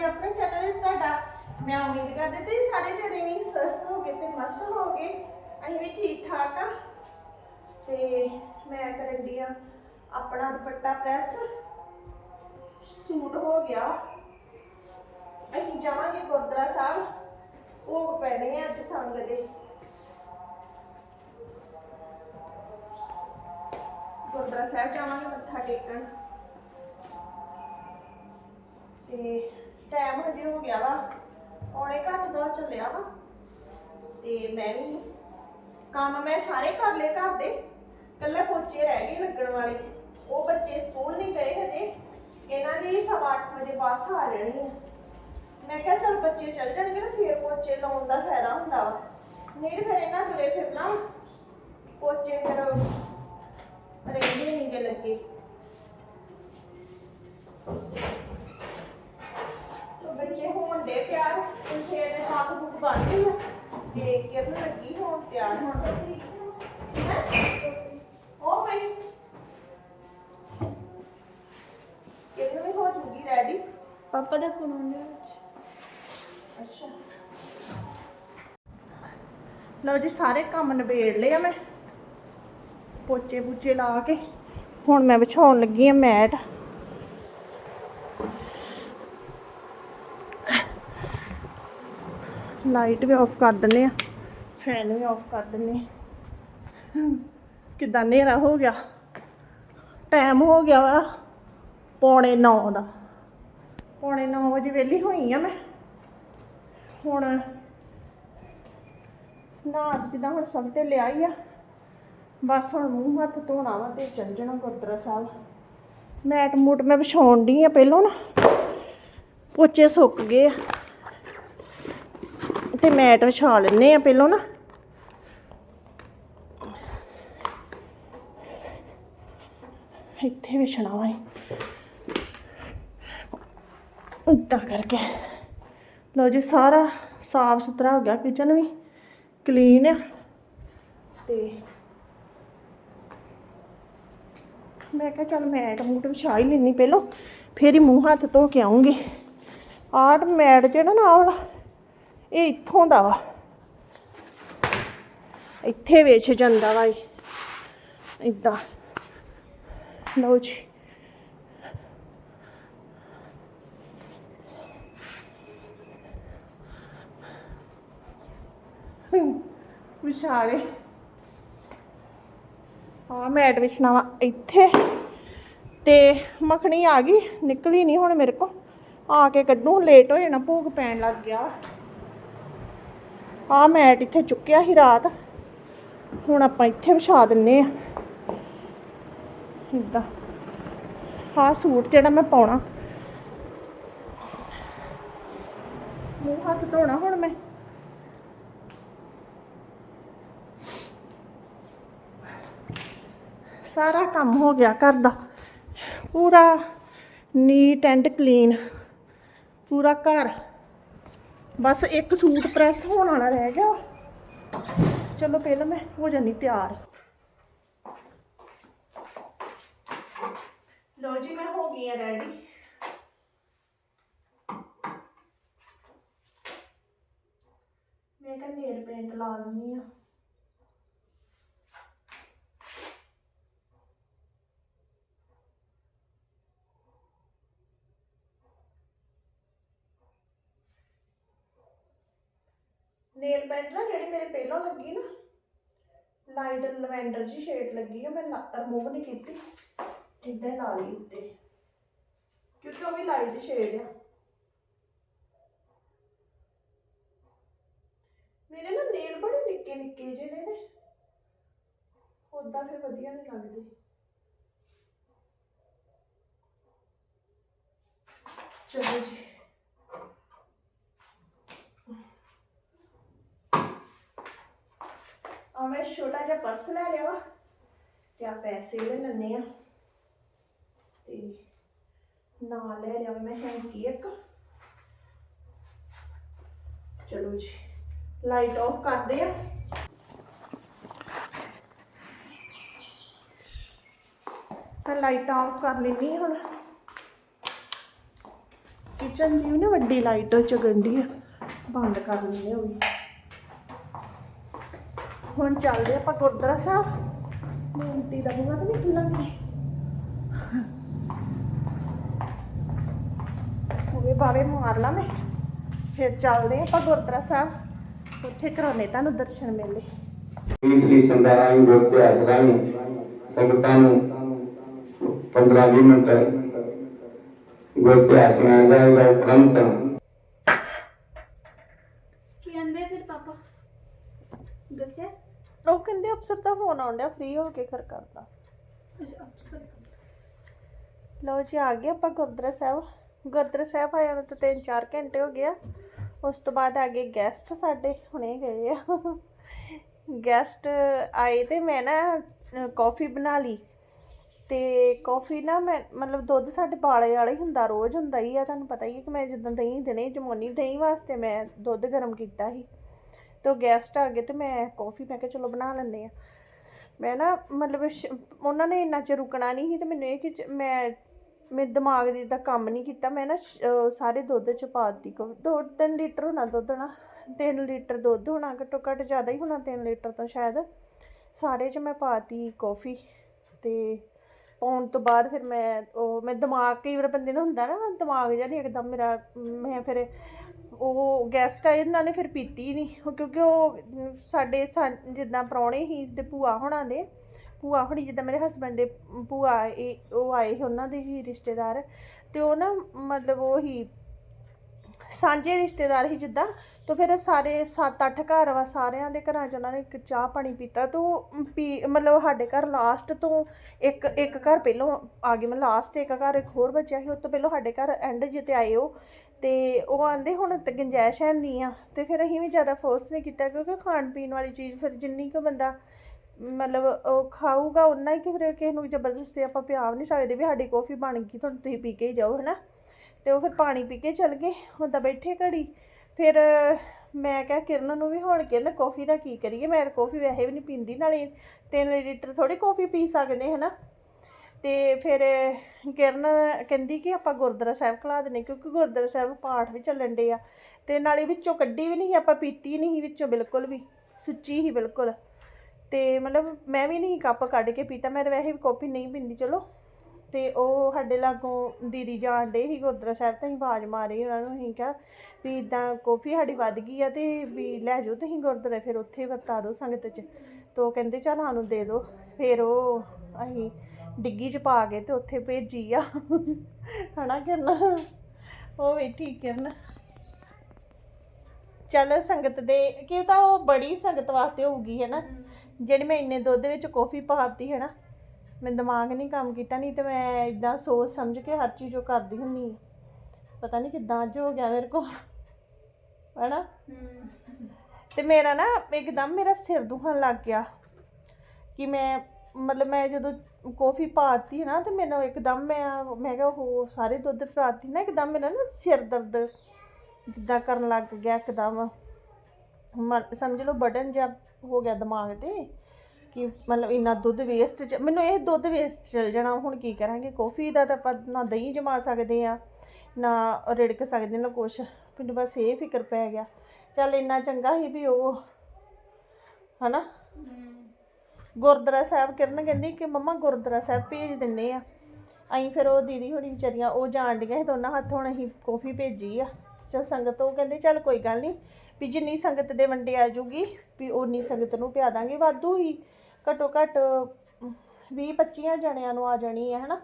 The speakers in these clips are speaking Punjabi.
ਸਾਡੇ ਆਪਣੇ ਚੈਨਲ ਵਿੱਚ ਤੁਹਾਡਾ ਮੈਂ ਉਮੀਦ ਕਰਦੀ ਤੇ ਸਾਰੇ ਜਣੇ ਵੀ ਸਵਸਥ ਹੋ ਤੇ ਮਸਤ ਹੋ ਅਸੀਂ ਵੀ ਠੀਕ ਠਾਕ ਆ। ਤੇ ਮੈਂ ਕਰਨ ਆ ਆਪਣਾ ਦੁਪੱਟਾ ਪ੍ਰੈਸ। ਸੂਟ ਹੋ ਗਿਆ। ਅਸੀਂ ਜਾਵਾਂਗੇ ਗੁਰਦੁਆਰਾ ਸਾਹਿਬ। ਭੋਗ ਪੈਣੇ ਆ ਅੱਜ ਸੰਗ ਦੇ। ਗੁਰਦੁਆਰਾ ਸਾਹਿਬ ਜਾਵਾਂਗੇ ਮੱਥਾ ਟੇਕਣ। ਤੇ ਟਾਈਮ ਹਜੇ ਹੋ ਗਿਆ ਵਾ। ਪੌਣੇ ਘੱਟ ਦਾ ਚੱਲਿਆ ਵਾ। ਤੇ ਮੈਂ ਵੀ ਕੰਮ ਮੈਂ ਸਾਰੇ ਕਰ ਲਏ ਘਰ ਦੇ। ਕੱਲੇ ਪੋਚੇ ਰਹਿ ਗਏ ਲੱਗਣ ਵਾਲੇ। ਉਹ ਬੱਚੇ ਸਕੂਲ ਨਹੀਂ ਗਏ ਹਜੇ। ਇਹਨਾਂ ਦੀ ਸਵਾ ਅੱਠ ਵਜੇ ਬੱਸ ਆ ਜਾਣੀ ਆ। ਮੈਂ ਕਿਹਾ ਚਲ ਬੱਚੇ ਚੱਲ ਜਾਣਗੇ ਨਾ, ਫੇਰ ਪੋਚੇ ਲਾਉਣ ਦਾ ਫਾਇਦਾ ਹੁੰਦਾ ਵਾ। ਨਹੀਂ ਤੇ ਫਿਰ ਇਹਨਾਂ ਤੁਰੇ ਫਿਰਨਾ। ਪੋਚੇ ਫਿਰ ਰਹਿੰਦੇ ਨਹੀਂ ਗੇ ਲੱਗੇ ਤੋ ਬੱਚੇ ਹੋਣ ਦੇ ਪਿਆਰ ਪਿਛੇ ਨੇ ਸਾਗ ਬੁੱਕ ਬਣ ਗਈ ਆ ਤੇ ਕਿਰਨ ਲੱਗੀ ਹੋਣ ਤਿਆਰ ਹੋਣ ਹੈਂ? ਉਹ ਭਾਈ ਕਿਰਨ ਵੀ ਹੋ ਜੂਗੀ ਰੈਡੀ ਪਾਪਾ ਦਾ ਫੋਨ ਆਉਂਦਾ ਵਿੱਚ ਅੱਛਾ। ਲਓ ਜੀ ਸਾਰੇ ਕੰਮ ਨਿਬੇੜ ਲਏ ਆ ਮੈਂ। ਪੋਚੇ ਪੂਚੇ ਲਾ ਕੇ। ਹੁਣ ਮੈਂ ਵਿਛਾਉਣ ਲੱਗੀ ਆ ਮੈਟ। ਲਾਈਟ ਵੀ ਆਫ ਕਰ ਦਿੰਨੇ ਆ। ਫੈਨ ਵੀ ਆਫ ਕਰ ਦਿੰਨੇ ਆ। ਕਿਦਾਂ ਹਨੇਰਾ ਹੋ ਗਿਆ? ਟਾਈਮ ਹੋ ਗਿਆ ਵਾ ਪੌਣੇ 9 ਦਾ। ਪੌਣੇ 9 ਵਜੇ ਵਿਹਲੀ ਹੋਈ ਆ ਮੈਂ। ਹੁਣ ਨਾ ਜਿੱਦਾਂ ਹੁਣ ਸਭ ਤੇ ਲਿਆ ਹੀ ਆ। ਬਸ ਹੁਣ ਮੂੰਹ ਹੱਥ ਧੋਣਾ ਵਾ ਤੇ ਚੱਲ ਜਾਣਾ ਗੁਰਦੁਆਰਾ ਸਾਹਿਬ। ਮੈਟ ਮੂਟ ਮੈਂ ਵਿਛਾਉਣ ਦੀ ਆ ਪਹਿਲਾਂ ਨਾ। ਪੋਚੇ ਸੁੱਕ ਗਏ ਆ। ਤੇ ਮੈਟ ਵਿਛਾ ਲੈਨੇ ਆ ਪਹਿਲਾਂ ਨਾ। ਇੱਥੇ ਵਿਛਣਾ ਵਾ ਉੱਤਾ ਕਰਕੇ। ਲਓ ਜੀ, ਸਾਰਾ ਸਾਫ਼ ਸੁਥਰਾ ਹੋ ਗਿਆ ਕਿਚਨ ਵੀ। ਕਲੀਨ ਆ। ਤੇ ਮੈਂ ਕਿਹਾ ਚੱਲ ਮੈਟ ਮੂਟ ਵਿਛਾ ਹੀ ਲੈਣੀ ਪਹਿਲਾਂ। ਫੇਰ ਹੀ ਮੂੰਹ ਹੱਥ ਧੋ ਕੇ ਆਉਂਗੀ ਆਟ ਮੈਟ ਜਿਹੜਾ ਨਾ ਆਹ ਵਾਲਾ। ਇਹ ਇੱਥੋਂ ਦਾ ਵਾ। ਇੱਥੇ ਵੇਚ ਜਾਂਦਾ ਵਾ ਇਹ। ਇਦਾਂ ਲਓ ਜੀ। ਵਿਚਾਰੇ ਆ ਮੈਟ ਵਿਛਣਾ ਵਾ ਇੱਥੇ। ਤੇ ਮੱਖਣੀ ਆ ਗਈ। ਨਿਕਲੀ ਨਹੀਂ ਹੁਣ ਮੇਰੇ ਕੋ ਆ ਕੇ ਕੱਢੂ। ਲੇਟ ਹੋ ਜਾਣਾ ਭੋਗ ਪੈਣ ਲੱਗ ਗਿਆ। ਆ ਮੈਟ ਇੱਥੇ ਚੁੱਕਿਆ ਸੀ ਰਾਤ। ਹੁਣ ਆਪਾਂ ਇੱਥੇ ਵਿਛਾ ਦਿੰਨੇ ਆ। ਇਦਾਂ। ਆਹ ਸੂਟ ਜਿਹੜਾ ਮੈਂ ਪਾਉਣਾ। ਮੂੰਹ ਹੱਥ ਧੋਣਾ ਹੁਣ ਮੈਂ। ਸਾਰਾ ਕੰਮ ਹੋ ਗਿਆ ਘਰ ਦਾ। ਪੂਰਾ ਨੀਟ ਐਂਡ ਕਲੀਨ। ਪੂਰਾ ਘਰ। ਬਸ ਇੱਕ ਸੂਟ ਪ੍ਰੈਸ ਹੋਣ ਵਾਲਾ ਰਹਿ ਗਿਆ। ਚਲੋ ਪਹਿਲਾਂ ਮੈਂ ਹੋ ਜਾਨੀ ਤਿਆਰ। ਲੋ ਜੀ, ਮੈਂ ਹੋ ਗਈ ਆ ਰੈਡੀ ਮੈਂ ਕਿਹਾ ਨੇਲ ਪੇਂਟ ਲਾ ਲੈਂਦੀ ਆ। ਨੇਲ ਪੈਂਟ ਨਾ ਜਿਹੜੀ ਮੇਰੇ ਪਹਿਲਾਂ ਲੱਗੀ ਨਾ, ਲਾਈਟ ਲਵੈਂਡਰ ਜੀ ਸ਼ੇਡ ਲੱਗੀ ਆ, ਮੈਂ ਰਿਮੂਵ ਨਹੀਂ ਕੀਤੀ ਇੱਦਾਂ ਹੀ ਲਾ ਲਈ ਉੱਤੇ। ਕਿਉਂਕਿ ਉਹ ਵੀ ਲਾਈਟ ਸ਼ੇਡ ਆ। ਮੇਰੇ ਨਾ ਨੇਲ ਬੜੇ ਨਿੱਕੇ ਨਿੱਕੇ ਜਿਹੇ ਨੇ ਨੇ ਉਦਾਂ ਫਿਰ ਵਧੀਆ ਨਹੀਂ ਲੱਗਦੇ। ਚਲੋ ਜੀ ਆ ਮੈਂ ਛੋਟਾ ਜਿਹਾ ਪਰਸ ਲੈ ਲਿਆ ਵਾ ਤੇ ਆ ਪੈਸੇ ਲੈ ਲੈਣੇ ਆ। ਤੇ ਨਾਲ ਲੈ ਲਿਆ ਮੈਂ ਹੈਂਕੀ ਇੱਕ। ਚਲੋ ਜੀ ਲਾਈਟ ਆਫ ਕਰਦੇ ਆ। ਤਾਂ ਲਾਈਟ ਆਫ ਕਰ ਲੈਣੀ ਹੁਣ। ਕਿਚਨ ਦੀ ਵੀ ਨਾ ਵੱਡੀ ਲਾਈਟ ਉਹ ਚਗੰਡੀ ਆ। ਬੰਦ ਕਰ ਲੈਂਦੇ ਉਹ ਹੁਣ ਚੱਲਦੇ ਆਪਾਂ ਗੁਰਦੁਆਰਾ ਸਾਹਿਬ। ਮੂੰਤੀ ਦਾ ਬੁਗਾ ਤਾਂ ਨਹੀਂ ਖੁੱਲਾਂਗੇ ਉਹਦੇ ਬਾਰੇ ਮਾਰ ਲਾ ਮੈਂ। ਫਿਰ ਚੱਲਦੇ ਆਪਾਂ ਗੁਰਦੁਆਰਾ ਸਾਹਿਬ। ਉੱਥੇ ਕਰਾਉਣੇ ਤੁਹਾਨੂੰ ਦਰਸ਼ਨ ਮੇਲੇ। ਸ੍ਰੀ ਸ੍ਰੀ ਸੰਦਾਰਾਈ ਗੁਰ ਇਤਿਹਾਸ ਰਾਹੀਂ ਸੰਗਤਾਂ ਨੂੰ 15-20 ਮਿੰਟ। ਗੁਰ ਇਤਿਹਾਸ ਸੁਣਾਇਆ ਉਪਰੰਤ ਕੀ ਆਂਦੇ ਫਿਰ ਪਾਪਾ ਦੱਸਿਆ ਉਹ ਕਹਿੰਦੇ ਅਫਸਰ ਦਾ ਫੋਨ ਆਉਣ ਡਿਆ ਫ੍ਰੀ ਹੋ ਕੇ ਫਿਰ ਕਰਦਾ। ਲਓ ਜੀ ਆ ਗਏ ਆਪਾਂ ਗੁਰਦੁਆਰਾ ਸਾਹਿਬ। ਗੁਰਦੁਆਰਾ ਸਾਹਿਬ ਆਇਆ ਨੂੰ ਤਾਂ 3-4 ਘੰਟੇ ਹੋ ਗਿਆ ਉਸ ਤੋਂ ਬਾਅਦ ਆ ਗਏ ਗੈਸਟ ਸਾਡੇ ਹੁਣੇ ਗਏ ਆ। ਗੈਸਟ ਆਏ ਤੇ ਮੈਂ ਨਾ ਕਾਫੀ ਬਣਾ ਲਈ। ਤੇ ਕਾਫੀ ਨਾ ਮੈਂ ਮਤਲਬ ਦੁੱਧ ਸਾਡੇ ਬਾਲੇ ਵਾਲਾ ਹੀ ਹੁੰਦਾ ਰੋਜ਼ ਹੁੰਦਾ ਹੀ ਆ। ਤੁਹਾਨੂੰ ਪਤਾ ਹੀ ਹੈ ਕਿ ਮੈਂ ਜਿੱਦਾਂ ਦਹੀਂ ਦੇਣੇ ਜਮਾਉਣੀ ਦਹੀਂ ਵਾਸਤੇ ਮੈਂ ਦੁੱਧ ਗਰਮ ਕੀਤਾ ਸੀ। ਤੇ ਗੈਸਟ ਆ ਗਏ ਤੇ ਮੈਂ ਕਾਫੀ ਮੈਂ ਕਿਹਾ ਚਲੋ ਬਣਾ ਲੈਂਦੇ ਆ ਮੈਂ ਨਾ ਮਤਲਬ ਸ਼- ਉਹਨਾਂ ਨੇ ਇੰਨਾ ਚਿਰ ਰੁਕਣਾ ਨਹੀਂ ਸੀ ਤੇ ਮੈਨੂੰ ਇਹ ਕਿ ਚ- ਮੈਂ ਮੇਰੇ ਦਿਮਾਗ ਦੀ ਦਾ ਕੰਮ ਨਹੀਂ ਕੀਤਾ। ਮੈਂ ਨਾ ਸ਼- ਅਹ ਸਾਰੇ ਦੁੱਧ ਚ ਪਾ ਦਿੱਤੀ ਕੋ ਦੋ ਤਿੰਨ ਲੀਟਰ ਹੋਣਾ ਦੁੱਧ ਨਾ, ਤਿੰਨ ਲੀਟਰ ਦੁੱਧ ਹੋਣਾ ਘੱਟੋ ਘੱਟ ਜ਼ਿਆਦਾ ਹੀ ਹੋਣਾ ਤਿੰਨ ਲੀਟਰ ਤੋਂ ਸ਼ਾਇਦ। ਸਾਰੇ ਚ ਮੈਂ ਪਾਤੀ ਕਾਫੀ ਤੇ ਪਾਉਣ ਤੋਂ ਬਾਅਦ ਫਿਰ ਮੈਂ ਉਹ ਮੈਂ ਦਿਮਾਗ ਕਈ ਵਾਰ ਬੰਦੇ ਨੂੰ ਹੁੰਦਾ ਨਾ ਦਿਮਾਗ ਜਿਹਾ ਨਹੀਂ ਇੱਕਦਮ ਮੇਰਾ, ਮੈਂ ਫਿਰ ਉਹ ਗੈਸਟ ਆਏ ਇਹਨਾਂ ਨੇ ਫਿਰ ਪੀਤੀ ਨਹੀਂ ਕਿਉਂਕਿ ਉਹ ਸਾਡੇ ਸਾ- ਜਿੱਦਾਂ ਪ੍ਰਾਹੁਣੇ ਹੀ ਤੇ ਭੂਆ ਹੋਣਾ ਦੇ। ਭੂਆ ਹੋਣੀ ਜਿੱਦਾਂ ਮੇਰੇ ਹਸਬੰਡ ਦੇ ਭੂਆ ਇਹ ਉਹ ਆਏ ਸੀ ਉਹਨਾਂ ਦੇ ਹੀ ਰਿਸ਼ਤੇਦਾਰ। ਤੇ ਉਹ ਨਾ ਮਤਲਬ ਉਹ ਹੀ ਸਾਂਝੇ ਰਿਸ਼ਤੇਦਾਰ ਹੀ ਜਿੱਦਾਂ। ਤਾਂ ਫਿਰ ਸਾਰੇ 7-8 ਘਰ ਵਾ ਸਾਰਿਆਂ ਦੇ ਘਰਾਂ 'ਚ ਉਹਨਾਂ ਨੇ ਇੱਕ ਚਾਹ ਪਾਣੀ ਪੀਤਾ। ਤਾਂ ਉਹ ਪੀ, ਮਤਲਬ ਸਾਡੇ ਘਰ ਲਾਸਟ ਤੋਂ ਇੱਕ ਇੱਕ ਘਰ ਪਹਿਲੋਂ ਆ ਗਏ, ਮੈਂ ਲਾਸਟ ਇੱਕ ਘਰ ਇੱਕ ਹੋਰ ਬਚਿਆ ਸੀ। ਉਸ ਤੋਂ ਪਹਿਲਾਂ ਸਾਡੇ ਘਰ ਐਂਡ ਜਿੱਤੇ ਆਏ ਉਹ ਤੇ ਉਹ ਆਂਦੇ ਹੁਣ ਤਾਂ ਗੁੰਜਾਇਸ਼ ਹੈ ਨਹੀਂ ਆ, ਤੇ ਫਿਰ ਅਸੀਂ ਵੀ ਜ਼ਿਆਦਾ ਫੋਰਸ ਨਹੀਂ ਕੀਤਾ ਕਿਉਂਕਿ ਖਾਣ ਪੀਣ ਵਾਲੀ ਚੀਜ਼ ਫਿਰ ਜਿੰਨੀ ਕੁ ਬੰਦਾ ਮਤਲਬ ਉਹ ਖਾਊਗਾ ਉਨਾ ਹੀ ਕਿ ਫਿਰ ਕਿਸੇ ਨੂੰ ਜ਼ਬਰਦਸਤੀ ਆਪਾਂ ਪਿਆ ਵੀ ਨਹੀਂ ਸਕਦੇ ਵੀ ਸਾਡੀ ਕੌਫੀ ਬਣ ਗਈ, ਤੁਹਾਨੂੰ ਤੁਸੀਂ ਪੀ ਕੇ ਹੀ ਜਾਓ, ਹਨਾ? ਤੇ ਉਹ ਫਿਰ ਪਾਣੀ ਪੀ ਕੇ ਚਲ ਗਏ, ਹੁਣ ਤਾਂ ਬੈਠੇ ਘੜੀ। ਫਿਰ ਮੈਂ ਕਿਹਾ, ਕਿਰਨ ਨੂੰ ਵੀ ਹੁਣ ਕਿਰਨ ਕੌਫੀ ਦਾ ਕੀ ਕਰੀਏ? ਮੈਂ ਕੌਫੀ ਵੈਸੇ ਵੀ ਨਹੀਂ ਪੀਂਦੀ, ਨਾਲੇ 3 ਲੀਟਰ ਥੋੜੀ ਕੌਫੀ ਪੀ ਸਕਦੇ, ਹਨਾ? ਤੇ ਫਿਰ ਕਿਰਨ ਕਹਿੰਦੀ ਕਿ ਆਪਾਂ ਗੁਰਦੁਆਰਾ ਸਾਹਿਬ ਖਲਾ ਦਿੰਦੇ ਕਿਉਂਕਿ ਗੁਰਦੁਆਰਾ ਸਾਹਿਬ ਪਾਠ ਵੀ ਚੱਲਣ ਡੇ ਆ। ਤੇ ਨਾਲੇ ਵਿੱਚੋਂ ਕੱਢੀ ਵੀ ਨਹੀਂ ਸੀ, ਆਪਾਂ ਪੀਤੀ ਨਹੀਂ ਸੀ ਵਿੱਚੋਂ ਬਿਲਕੁਲ ਵੀ ਸੁੱਚੀ ਹੀ ਬਿਲਕੁਲ। ਤੇ ਮਤਲਬ ਮੈਂ ਵੀ ਨਹੀਂ ਕੱਪ ਕੱਢ ਕੇ ਪੀਤਾ ਮੈਂ ਵੈਸੇ ਵੀ ਕਾਫੀ ਨਹੀਂ ਪੀਂਦੀ ਚਲੋ। ਤੇ ਉਹ ਸਾਡੇ ਲਾਗੋਂ ਦੀਦੀ ਜਾਣ ਡੇ ਸੀ ਗੁਰਦੁਆਰਾ ਸਾਹਿਬ ਤਾਂ ਅਸੀਂ ਆਵਾਜ਼ ਮਾਰੀ ਉਹਨਾਂ ਨੂੰ ਅਸੀਂ ਕਿਹਾ ਵੀ ਇਦਾਂ ਕਾਫੀ ਸਾਡੀ ਵੱਧ ਗਈ ਆ ਤੇ ਵੀ ਲੈ ਜਾਓ ਤੁਸੀਂ ਗੁਰਦੁਆਰੇ ਫਿਰ ਉੱਥੇ ਵਰਤਾ ਦਿਓ ਸੰਗਤ 'ਚ। ਤੇ ਉਹ ਕਹਿੰਦੇ ਚੱਲ ਸਾਨੂੰ ਦੇ ਦਿਓ। ਫਿਰ ਉਹ ਅਸੀਂ ਡਿੱਗੀ 'ਚ ਪਾ ਕੇ ਤੇ ਉੱਥੇ ਭੇਜੀ ਆ। ਹਨਾ ਕਰਨਾ? ਉਹ ਠੀਕ ਕਰਨ। ਚੱਲ ਸੰਗਤ ਦੇ ਕਿ ਤਾਂ ਉਹ ਬੜੀ ਸੰਗਤ ਵਾਸਤੇ ਹੋਊਗੀ ਹੈ ਨਾ ਜਿਹੜੀ ਮੈਂ ਇੰਨੇ ਦੁੱਧ ਵਿੱਚ ਕੌਫੀ ਪਾਤੀ ਹੈ ਨਾ ਮੈਂ ਦਿਮਾਗ ਨਹੀਂ ਕੰਮ ਕੀਤਾ ਨਹੀਂ ਤੇ ਮੈਂ ਇਦਾਂ ਸੋਚ ਸਮਝ ਕੇ ਹਰ ਚੀਜ਼ ਉਹ ਕਰਦੀ ਹੁੰਨੀ ਆ। ਪਤਾ ਨਹੀਂ ਕਿੱਦਾਂ ਅੱਜ ਹੋ ਗਿਆ ਮੇਰੇ ਕੋਲ ਹੈਨਾ? ਤੇ ਮੇਰਾ ਨਾ ਇੱਕਦਮ ਮੇਰਾ ਸਿਰ ਦੁਖਣ ਲੱਗ ਗਿਆ ਕਿ ਮੈਂ ਮਤਲਬ ਮੈਂ ਜਦੋਂ ਕੌਫੀ ਪਾਤੀ ਨਾ ਤੇ ਮੈਨੂੰ ਇੱਕਦਮ ਮੈਂ ਮੈਂ ਕਿਹਾ ਉਹ ਸਾਰੇ ਦੁੱਧ ਪਾਤੀ ਨਾ, ਇੱਕਦਮ ਮੇਰਾ ਨਾ ਸਿਰ ਦਰਦ ਜਿੱਦਾਂ ਕਰਨ ਲੱਗ ਗਿਆ ਇੱਕਦਮ। ਮਨ- ਸਮਝ ਲਓ ਬਟਨ ਜਿਹਾ ਹੋ ਗਿਆ ਦਿਮਾਗ ਤੇ ਕਿ ਮਤਲਬ ਇੰਨਾ ਦੁੱਧ ਵੇਸਟ ਮੈਨੂੰ ਇਹ ਦੁੱਧ ਵੇਸਟ ਚਲ ਜਾਣਾ, ਹੁਣ ਕੀ ਕਰਾਂਗੇ? ਕਾਫੀ ਦਾ ਤਾਂ ਆਪਾਂ ਨਾ ਦਹੀਂ ਜਮਾ ਸਕਦੇ ਆ ਨਾ ਰਿੜਕ ਸਕਦੇ, ਨਾ ਕੁਛ। ਮੈਨੂੰ ਬਸ ਇਹ ਫਿਕਰ ਪੈ ਗਿਆ। ਚੱਲ ਇੰਨਾ ਚੰਗਾ ਸੀ ਵੀ ਉਹ, ਹਨਾ? ਗੁਰਦੁਆਰਾ ਸਾਹਿਬ ਕਿਰਨ ਕਹਿੰਦੀ ਕਿ ਮੰਮਾ ਗੁਰਦੁਆਰਾ ਸਾਹਿਬ ਭੇਜ ਦਿੰਨੇ ਆ। ਅਸੀਂ ਫਿਰ ਉਹ ਦੀਦੀ ਹੋਣੀ ਵਿਚਾਰੀਆਂ ਉਹ ਜਾਣ ਡੀਆਂ ਸੀ ਦੋਨਾਂ ਹੱਥ ਹੁਣ ਅਸੀਂ ਕੌਫੀ ਭੇਜੀ ਆ। ਚਲ ਸੰਗਤ ਉਹ ਕਹਿੰਦੇ, ਚੱਲ ਕੋਈ ਗੱਲ ਨਹੀਂ ਵੀ ਜਿੰਨੀ ਸੰਗਤ ਦੇ ਵੰਡੇ ਆ ਜੂਗੀ ਵੀ ਉਨੀ ਸੰਗਤ ਨੂੰ ਪਿਆ ਦਾਂਗੇ ਵਾਧੂ ਹੀ। ਘੱਟੋ ਘੱਟ 20 25 ਜਣਿਆਂ ਨੂੰ ਆ ਜਾਣੀ ਹੈ ਹਨਾ?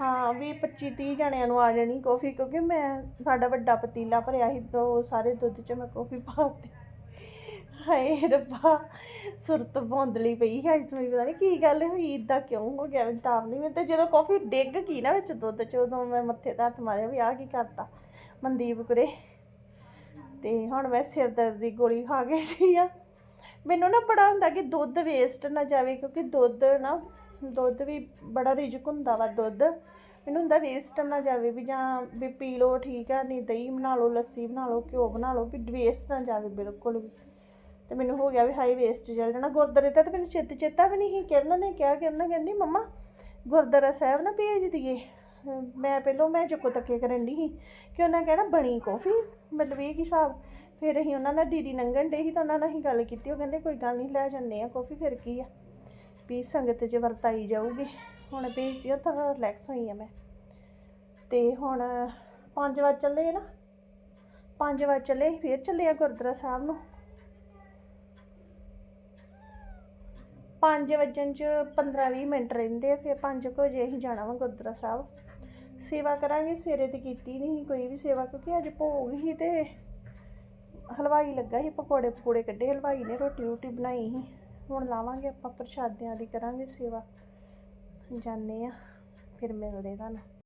ਹਾਂ 20 25 30 ਜਣਿਆਂ ਨੂੰ ਆ ਜਾਣੀ ਕਾਫੀ, ਕਿਉਂਕਿ ਮੈਂ ਸਾਡਾ ਵੱਡਾ ਪਤੀਲਾ ਭਰਿਆ ਸੀ ਦੋ ਸਾਰੇ ਦੁੱਧ 'ਚ ਮੈਂ ਕਾਫੀ ਪਾਤੀ ਹਾਏ ਰੱਬਾ ਸੁਰਤ ਬੌਂਦਲੀ ਪਈ ਹੈ ਅੱਜ ਮੈਨੂੰ ਪਤਾ ਨਹੀਂ ਕੀ ਗੱਲ ਹੋਈ ਇਦਾਂ ਕਿਉਂ ਹੋ ਗਿਆ ਮੈਨੂੰ ਤਾਂ ਆਪ ਨਹੀਂ ਮੈਨੂੰ ਤੇ ਜਦੋਂ ਕਾਫੀ ਡਿੱਗ ਗਈ ਨਾ ਵਿੱਚ ਦੁੱਧ 'ਚ, ਉਦੋਂ ਮੈਂ ਮੱਥੇ ਤੇ ਹੱਥ ਮਾਰਿਆ ਵੀ ਆਹ ਕੀ ਕਰਤਾ ਮਨਦੀਪ ਕੁਰੇ। ਤੇ ਹੁਣ ਮੈਂ ਸਿਰ ਦਰਦ ਦੀ ਗੋਲੀ ਖਾ ਕੇ ਠੀਕ ਆ। ਮੈਨੂੰ ਨਾ ਬੜਾ ਹੁੰਦਾ ਕਿ ਦੁੱਧ ਵੇਸਟ ਨਾ ਜਾਵੇ, ਕਿਉਂਕਿ ਦੁੱਧ ਨਾ, ਦੁੱਧ ਵੀ ਬੜਾ ਰਿਜਕ ਹੁੰਦਾ ਵਾ ਦੁੱਧ। ਮੈਨੂੰ ਹੁੰਦਾ ਵੇਸਟ ਨਾ ਜਾਵੇ ਵੀ ਜਾਂ ਵੀ ਪੀ ਲਓ ਠੀਕ ਆ, ਨਹੀਂ ਦਹੀਂ ਬਣਾ ਲਓ, ਲੱਸੀ ਬਣਾ ਲਓ, ਘਿਓ ਬਣਾ ਲਓ, ਵੀ ਵੇਸਟ ਨਾ ਜਾਵੇ ਬਿਲਕੁਲ ਵੀ। ਤੇ ਮੈਨੂੰ ਹੋ ਗਿਆ ਵੀ ਹਾਈ ਵੇਸਟ ਚੱਲ ਜਾਣਾ ਗੁਰਦਾਰੇ ਤਾਂ ਮੈਨੂੰ ਚੇਤ, ਚੇਤਾ ਵੀ ਨਹੀਂ ਸੀ ਕਿਰਨ ਨੇ ਕਿਹਾ ਕਿਰਨ ਕਹਿੰਦੀ, ਮੰਮਾ, ਗੁਰਦੁਆਰਾ ਸਾਹਿਬ ਨਾ ਭੇਜ ਦਈਏ ਮੈਂ ਪਹਿਲੋਂ, ਮੈਂ ਚੁੱਕੋ ਤੱਕੇ ਕਰਨ ਦੀ ਸੀ ਕਿ ਉਹਨਾਂ ਕਹਿਣਾ, ਬਣੀ ਕਾਫੀ? ਮਤਲਬ ਇਹ ਕੀ ਹਿਸਾਬ? ਫਿਰ ਅਸੀਂ ਉਹਨਾਂ ਨਾਲ ਦੀਦੀ ਲੰਘਣ ਡੇ ਸੀ ਤਾਂ ਉਹਨਾਂ ਨਾਲ ਅਸੀਂ ਗੱਲ ਕੀਤੀ, ਉਹ ਕਹਿੰਦੇ, ਕੋਈ ਗੱਲ ਨਹੀਂ, ਲੈ ਜੰਨੇ ਆ ਕਾਫੀ, ਫਿਰ ਕੀ ਆ? ਵੀ ਸੰਗਤ 'ਚ ਵਰਤਾਈ ਜਾਊਗੀ। ਹੁਣ ਭੇਜਦੀ ਆ ਤਾਂ ਰਿਲੈਕਸ ਹੋਈ ਆ ਮੈਂ। ਤੇ ਹੁਣ 5 ਵਜੇ ਚੱਲੇ ਨਾ। 5 ਵਜੇ ਚੱਲੇ, ਫਿਰ ਚੱਲੇ ਆ ਗੁਰਦੁਆਰਾ ਸਾਹਿਬ ਨੂੰ। 5 ਵਜਣ ਚ 15-20 ਮਿੰਟ ਰਹਿੰਦੇ ਆ, ਫਿਰ 5 ਵਜੇ ਅਸੀਂ ਜਾਣਾ ਵਾ ਗੁਰਦੁਆਰਾ ਸਾਹਿਬ। ਸੇਵਾ ਕਰਾਂਗੇ, ਸਵੇਰੇ ਤੇ ਕੀਤੀ ਨਹੀਂ ਕੋਈ ਵੀ ਸੇਵਾ, ਕਿਉਂਕਿ ਅੱਜ ਭੋਗ ਹੀ ਤੇ ਹਲਵਾਈ ਲੱਗਾ ਸੀ, ਪਕੌੜੇ ਪਕੌੜੇ ਕੱਢੇ, ਹਲਵਾਈ ਨੇ ਰੋਟੀ ਰੋਟੀ ਬਣਾਈ ਸੀ। ਹੁਣ ਲਾਵਾਂਗੇ ਆਪਾਂ ਪ੍ਰਸ਼ਾਦਿਆਂ ਦੀ, ਕਰਾਂਗੇ ਸੇਵਾ। ਜਾਂਦੇ ਆ, ਫਿਰ ਮਿਲਦੇ ਤੁਹਾਨੂੰ।